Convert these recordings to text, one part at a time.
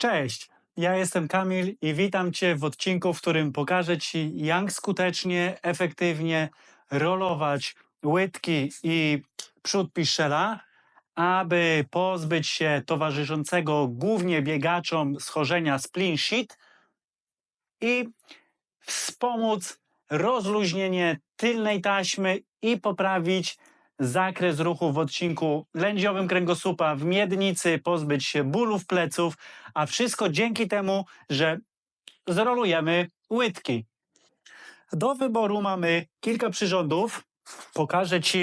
Cześć, ja jestem Kamil i witam Cię w odcinku, w którym pokażę Ci, jak skutecznie, efektywnie rolować łydki i przód piszczela, aby pozbyć się towarzyszącego głównie biegaczom schorzenia spleen sheet i wspomóc rozluźnienie tylnej taśmy i poprawić zakres ruchu w odcinku lędziowym kręgosłupa w miednicy, pozbyć się bólów pleców, a wszystko dzięki temu, że zrolujemy łydki. Do wyboru mamy kilka przyrządów. Pokażę Ci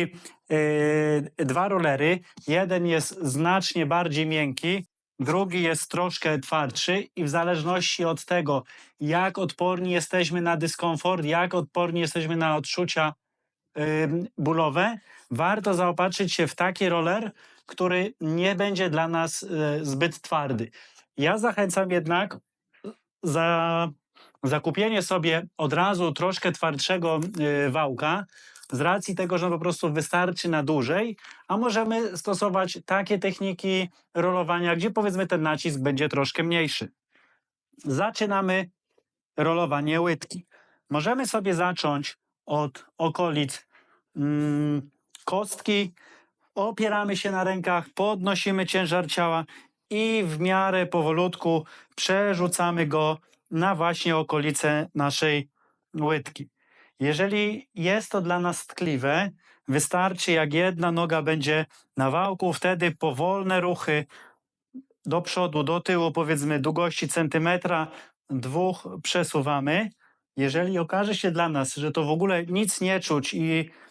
yy, dwa rolery. Jeden jest znacznie bardziej miękki, drugi jest troszkę twardszy i w zależności od tego, jak odporni jesteśmy na dyskomfort, jak odporni jesteśmy na odczucia bólowe, warto zaopatrzyć się w taki roller, który nie będzie dla nas e, zbyt twardy. Ja zachęcam jednak za zakupienie sobie od razu troszkę twardszego e, wałka, z racji tego, że po prostu wystarczy na dłużej, a możemy stosować takie techniki rolowania, gdzie powiedzmy ten nacisk będzie troszkę mniejszy. Zaczynamy rolowanie łydki. Możemy sobie zacząć od okolic kostki, opieramy się na rękach, podnosimy ciężar ciała i w miarę powolutku przerzucamy go na właśnie okolice naszej łydki. Jeżeli jest to dla nas tkliwe, wystarczy jak jedna noga będzie na wałku, wtedy powolne ruchy do przodu, do tyłu, powiedzmy długości centymetra, dwóch przesuwamy. Jeżeli okaże się dla nas, że to w ogóle nic nie czuć i mm,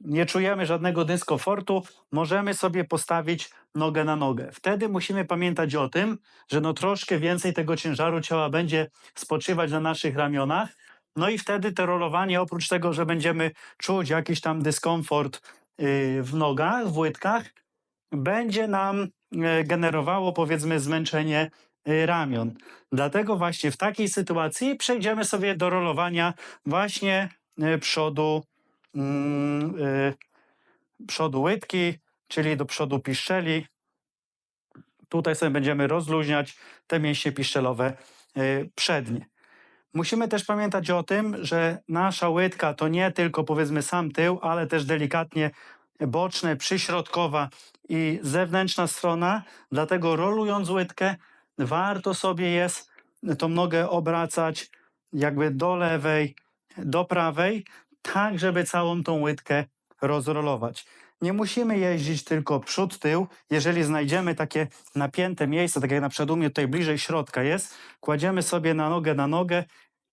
nie czujemy żadnego dyskomfortu, możemy sobie postawić nogę na nogę. Wtedy musimy pamiętać o tym, że no troszkę więcej tego ciężaru ciała będzie spoczywać na naszych ramionach. No i wtedy to rolowanie, oprócz tego, że będziemy czuć jakiś tam dyskomfort yy, w nogach, w łydkach, będzie nam yy, generowało powiedzmy zmęczenie yy, ramion. Dlatego właśnie w takiej sytuacji przejdziemy sobie do rolowania właśnie yy, przodu mm, y, przodu łydki, czyli do przodu piszczeli. Tutaj sobie będziemy rozluźniać te mięśnie piszczelowe y, przednie. Musimy też pamiętać o tym, że nasza łydka to nie tylko powiedzmy sam tył, ale też delikatnie boczne, przyśrodkowa i zewnętrzna strona. Dlatego rolując łydkę, warto sobie jest tą nogę obracać jakby do lewej, do prawej, tak żeby całą tą łydkę rozrolować. Nie musimy jeździć tylko przód, tył. Jeżeli znajdziemy takie napięte miejsce, tak jak na mnie tutaj bliżej środka jest, kładziemy sobie na nogę na nogę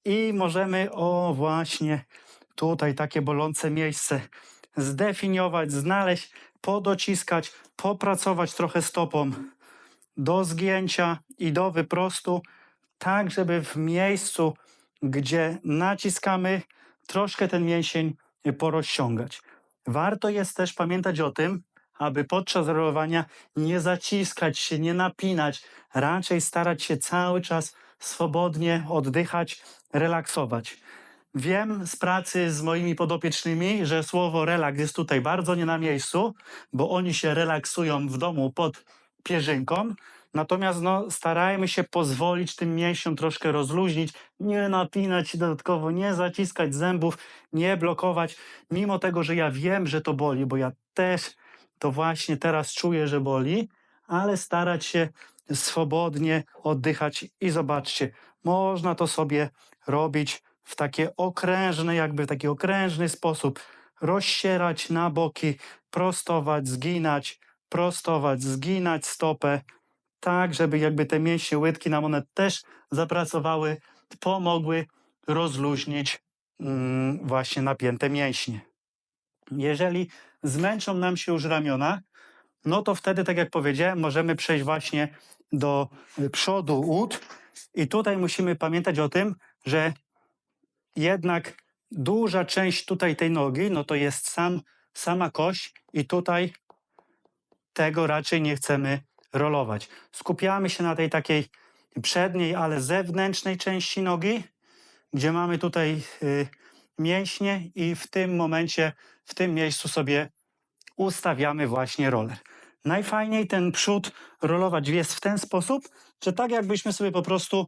i możemy, o właśnie, tutaj takie bolące miejsce zdefiniować, znaleźć, podociskać, popracować trochę stopą do zgięcia i do wyprostu, tak żeby w miejscu, gdzie naciskamy, troszkę ten mięsień porozciągać. Warto jest też pamiętać o tym, aby podczas rolowania nie zaciskać się, nie napinać, raczej starać się cały czas swobodnie oddychać, relaksować. Wiem z pracy z moimi podopiecznymi, że słowo relaks jest tutaj bardzo nie na miejscu, bo oni się relaksują w domu pod pierzynką. Natomiast no, starajmy się pozwolić tym mięśniom troszkę rozluźnić, nie napinać się dodatkowo, nie zaciskać zębów, nie blokować, mimo tego, że ja wiem, że to boli, bo ja też to właśnie teraz czuję, że boli, ale starać się swobodnie oddychać i zobaczcie, można to sobie robić w takie okrężne, jakby w taki okrężny sposób, rozsierać na boki, prostować, zginać, prostować, zginać stopę, tak, żeby jakby te mięśnie łydki nam one też zapracowały, pomogły rozluźnić mm, właśnie napięte mięśnie. Jeżeli zmęczą nam się już ramiona, no to wtedy, tak jak powiedziałem, możemy przejść właśnie do y, przodu ud i tutaj musimy pamiętać o tym, że jednak duża część tutaj tej nogi, no to jest sam, sama kość i tutaj tego raczej nie chcemy rolować. Skupiamy się na tej takiej przedniej, ale zewnętrznej części nogi, gdzie mamy tutaj y, mięśnie i w tym momencie, w tym miejscu sobie ustawiamy właśnie roller. Najfajniej ten przód rolować jest w ten sposób, że tak jakbyśmy sobie po prostu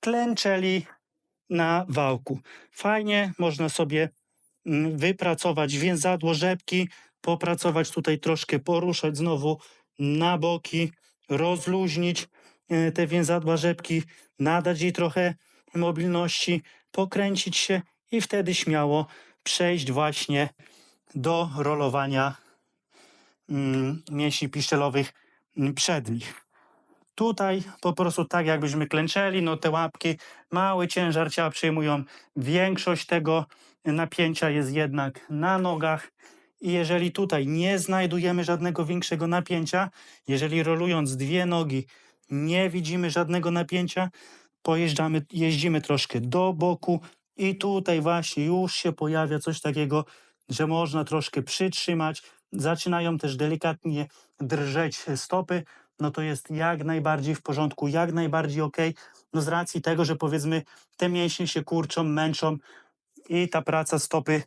klęczeli na wałku. Fajnie można sobie mm, wypracować więzadło rzepki, popracować tutaj troszkę, poruszać znowu na boki, rozluźnić e, te więzadła rzepki, nadać jej trochę mobilności, pokręcić się i wtedy śmiało przejść właśnie do rolowania mm, mięśni piszczelowych mm, przednich. Tutaj po prostu tak jakbyśmy klęczeli, no te łapki, mały ciężar ciała przyjmują. Większość tego napięcia jest jednak na nogach. I jeżeli tutaj nie znajdujemy żadnego większego napięcia, jeżeli rolując dwie nogi nie widzimy żadnego napięcia, pojeżdżamy, jeździmy troszkę do boku i tutaj właśnie już się pojawia coś takiego, że można troszkę przytrzymać. Zaczynają też delikatnie drżeć stopy, no to jest jak najbardziej w porządku, jak najbardziej ok. No z racji tego, że powiedzmy te mięśnie się kurczą, męczą i ta praca stopy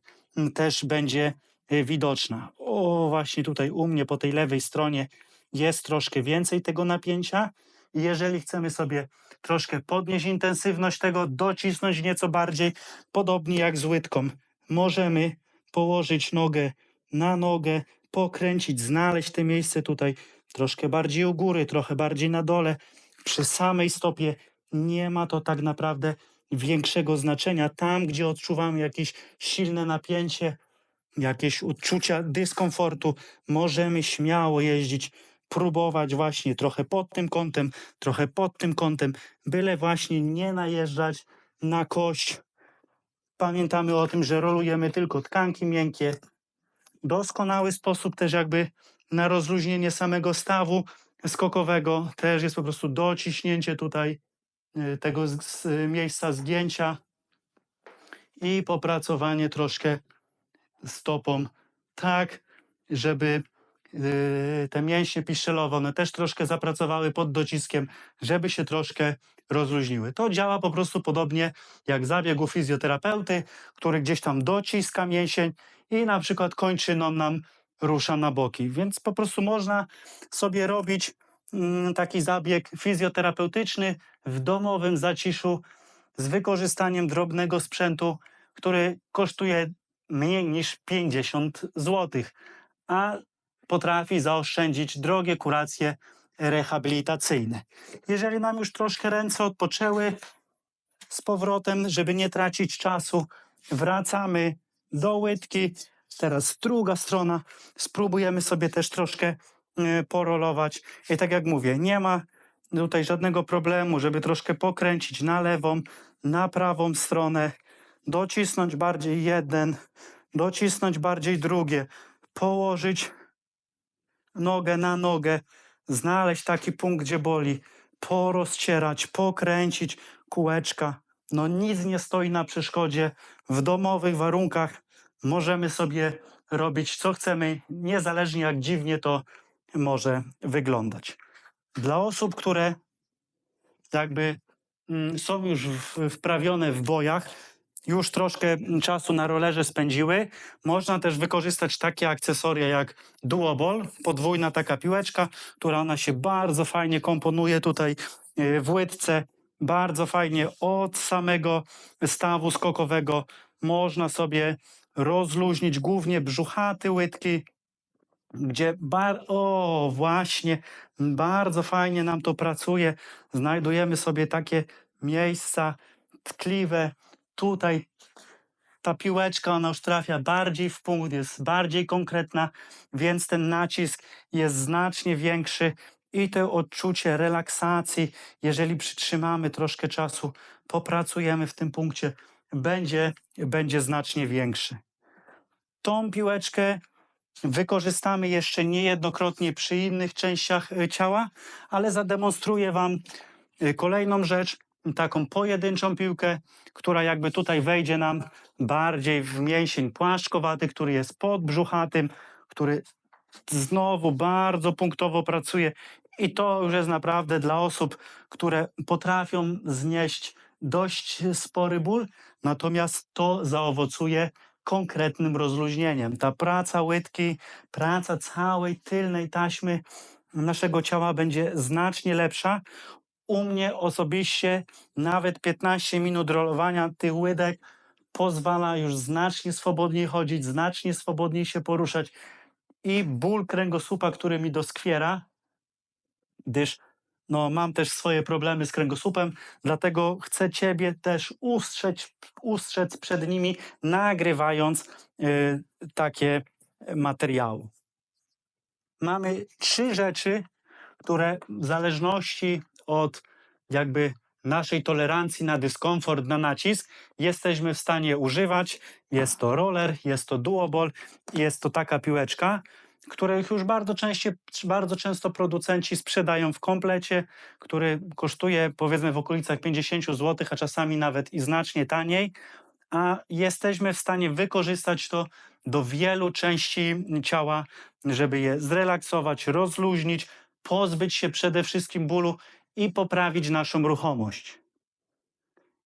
też będzie widoczna. O, właśnie tutaj u mnie po tej lewej stronie jest troszkę więcej tego napięcia. I jeżeli chcemy sobie troszkę podnieść intensywność tego, docisnąć nieco bardziej, podobnie jak z łydką, możemy położyć nogę na nogę, pokręcić, znaleźć te miejsce tutaj troszkę bardziej u góry, trochę bardziej na dole. Przy samej stopie nie ma to tak naprawdę większego znaczenia. Tam, gdzie odczuwamy jakieś silne napięcie, jakieś odczucia dyskomfortu, możemy śmiało jeździć, próbować właśnie trochę pod tym kątem, trochę pod tym kątem, byle właśnie nie najeżdżać na kość. Pamiętamy o tym, że rolujemy tylko tkanki miękkie. Doskonały sposób też jakby na rozluźnienie samego stawu skokowego też jest po prostu dociśnięcie tutaj y, tego z, z miejsca zgięcia i popracowanie troszkę stopą tak, żeby y, te mięśnie piszczelowe, one też troszkę zapracowały pod dociskiem, żeby się troszkę rozluźniły. To działa po prostu podobnie jak zabieg u fizjoterapeuty, który gdzieś tam dociska mięsień i na przykład kończyną nam rusza na boki. Więc po prostu można sobie robić mm, taki zabieg fizjoterapeutyczny w domowym zaciszu z wykorzystaniem drobnego sprzętu, który kosztuje mniej niż 50 zł, a potrafi zaoszczędzić drogie kuracje rehabilitacyjne. Jeżeli nam już troszkę ręce odpoczęły z powrotem, żeby nie tracić czasu, wracamy do łydki. Teraz druga strona. Spróbujemy sobie też troszkę e, porolować. I tak jak mówię, nie ma tutaj żadnego problemu, żeby troszkę pokręcić na lewą, na prawą stronę, docisnąć bardziej jeden, docisnąć bardziej drugie, położyć nogę na nogę, znaleźć taki punkt, gdzie boli, porozcierać, pokręcić kółeczka. No nic nie stoi na przeszkodzie. W domowych warunkach możemy sobie robić co chcemy, niezależnie jak dziwnie to może wyglądać. Dla osób, które jakby mm, są już wprawione w bojach, już troszkę czasu na rolerze spędziły, można też wykorzystać takie akcesoria jak duoball, podwójna taka piłeczka, która ona się bardzo fajnie komponuje tutaj e, w łydce, bardzo fajnie od samego stawu skokowego można sobie rozluźnić głównie brzuchaty łydki, gdzie bar o właśnie bardzo fajnie nam to pracuje. Znajdujemy sobie takie miejsca tkliwe. Tutaj ta piłeczka, ona już trafia bardziej w punkt, jest bardziej konkretna, więc ten nacisk jest znacznie większy i to odczucie relaksacji, jeżeli przytrzymamy troszkę czasu, popracujemy w tym punkcie, będzie, będzie znacznie większy. Tą piłeczkę wykorzystamy jeszcze niejednokrotnie przy innych częściach e, ciała, ale zademonstruję Wam e, kolejną rzecz, taką pojedynczą piłkę, która jakby tutaj wejdzie nam bardziej w mięsień płaszczkowaty, który jest pod brzuchatym, który znowu bardzo punktowo pracuje i to już jest naprawdę dla osób, które potrafią znieść dość spory ból, natomiast to zaowocuje konkretnym rozluźnieniem. Ta praca łydki, praca całej tylnej taśmy naszego ciała będzie znacznie lepsza. U mnie osobiście nawet 15 minut rolowania tych łydek pozwala już znacznie swobodniej chodzić, znacznie swobodniej się poruszać i ból kręgosłupa, który mi doskwiera, gdyż no, mam też swoje problemy z kręgosłupem, dlatego chcę Ciebie też ustrzec, ustrzec przed nimi, nagrywając y, takie materiały. Mamy trzy rzeczy, które w zależności od jakby naszej tolerancji na dyskomfort, na nacisk, jesteśmy w stanie używać. Jest to roller, jest to duoball, jest to taka piłeczka, których już bardzo, częście, bardzo często producenci sprzedają w komplecie, który kosztuje powiedzmy w okolicach 50 zł, a czasami nawet i znacznie taniej, a jesteśmy w stanie wykorzystać to do wielu części ciała, żeby je zrelaksować, rozluźnić, pozbyć się przede wszystkim bólu i poprawić naszą ruchomość.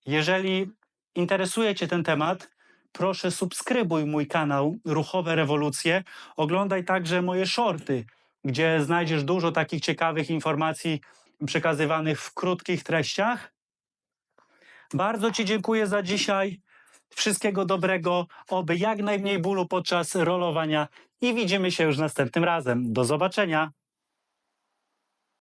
Jeżeli interesuje Cię ten temat, proszę subskrybuj mój kanał Ruchowe Rewolucje. Oglądaj także moje shorty, gdzie znajdziesz dużo takich ciekawych informacji przekazywanych w krótkich treściach. Bardzo Ci dziękuję za dzisiaj. Wszystkiego dobrego, oby jak najmniej bólu podczas rolowania i widzimy się już następnym razem. Do zobaczenia.